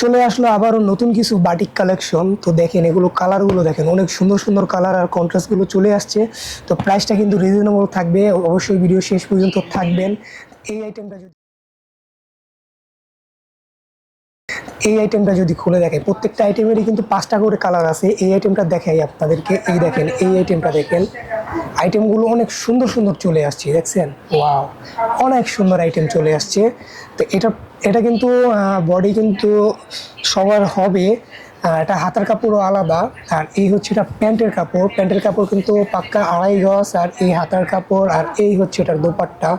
চলে আসলো আবারও নতুন কিছু বাটিক কালেকশন তো দেখেন এগুলো কালারগুলো দেখেন, অনেক সুন্দর সুন্দর কালার আর কন্ট্রাস্টগুলো চলে আসছে। তো প্রাইসটা কিন্তু রিজনেবল থাকবে, অবশ্যই ভিডিও শেষ পর্যন্ত থাকবেন। এই আইটেমটা যদি এই আইটেমটা যদি খুলে দেখেন, প্রত্যেকটা আইটেমেরই কিন্তু পাঁচটা করে কালার আছে। এই আইটেমটা দেখাই আপনাদেরকে, এই দেখেন, এই আইটেমটা দেখেন। আইটেমগুলো অনেক সুন্দর সুন্দর চলে আসছে, দেখছেন? ওয়াও অনেক সুন্দর আইটেম চলে আসছে। তো এটা এটা কিন্তু বডি কিন্তু সবার হবে। এটা হাতার কাপড়ও আলাদা। আর এই হচ্ছে এটা প্যান্টের কাপড়। প্যান্টের কাপড় কিন্তু পাক্কা আড়াই গজ, আর এই হাতার কাপড়, আর এই হচ্ছে এটার দোপাট্টা।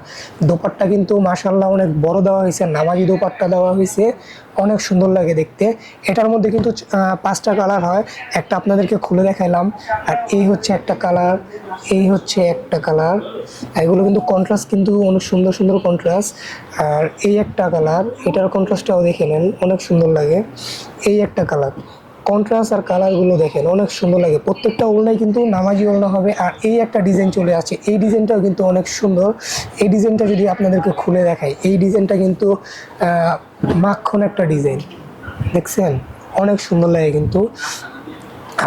দোপাট্টা কিন্তু মাসাল্লাহ অনেক বড় দেওয়া হয়েছে, নামাজি দোপাট্টা দেওয়া হয়েছে। অনেক সুন্দর লাগে দেখতে। এটার মধ্যে কিন্তু পাঁচটা কালার হয়। একটা আপনাদেরকে খুলে দেখাইলাম। আর এই হচ্ছে একটা কালার, এই হচ্ছে একটা কালার। এগুলো কিন্তু কন্ট্রাস্ট কিন্তু অনেক সুন্দর সুন্দর কন্ট্রাস্ট আর এই একটা কালার, এটার কন্ট্রাস্টটাও দেখে নেন, অনেক সুন্দর লাগে। এই একটা কালার কন্ট্রাস্ট আর কালারগুলো দেখেন, অনেক সুন্দর লাগে। প্রত্যেকটা ওলনাই কিন্তু নামাজি ওলনা হবে আর এই একটা ডিজাইন চলে আসছে। এই ডিজাইনটাও কিন্তু অনেক সুন্দর। এই ডিজাইনটা যদি আপনাদেরকে খুলে দেখাই, এই ডিজাইনটা কিন্তু মাখন একটা ডিজাইন দেখছেন? অনেক সুন্দর লাগে কিন্তু।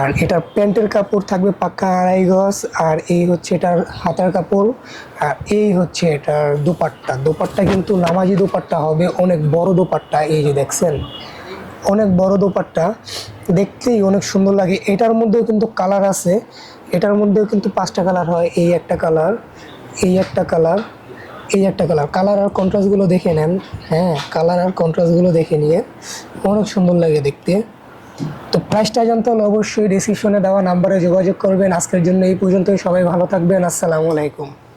আর এটা প্যান্টের কাপড় থাকবে পাক্কা আড়াই গজ, আর এই হচ্ছে এটার হাতার কাপড়, আর এই হচ্ছে এটার দোপাট্টা। দোপাট্টা কিন্তু নামাজি দোপাট্টা হবে, অনেক বড় দোপাট্টা, এই যে দেখছেন? অনেক বড় দোপাট্টা। দেখতেই অনেক সুন্দর লাগে। এটার মধ্যেও কিন্তু কালার আছে। এটার মধ্যেও কিন্তু পাঁচটা কালার হয়। এই একটা কালার, এই একটা কালার, এই একটা কালার। কালার আর কন্ট্রাস্টগুলো দেখে নেন। হ্যাঁ কালার আর কন্ট্রাস্টগুলো দেখে নিয়ে অনেক সুন্দর লাগে দেখতে। তো প্রাইসটা জানতে হলে অবশ্যই ডিসক্রিপশনে দেওয়া নাম্বারে যোগাযোগ করবেন। আজকের জন্য এই পর্যন্তই। সবাই ভালো থাকবেন। আসসালামু আলাইকুম।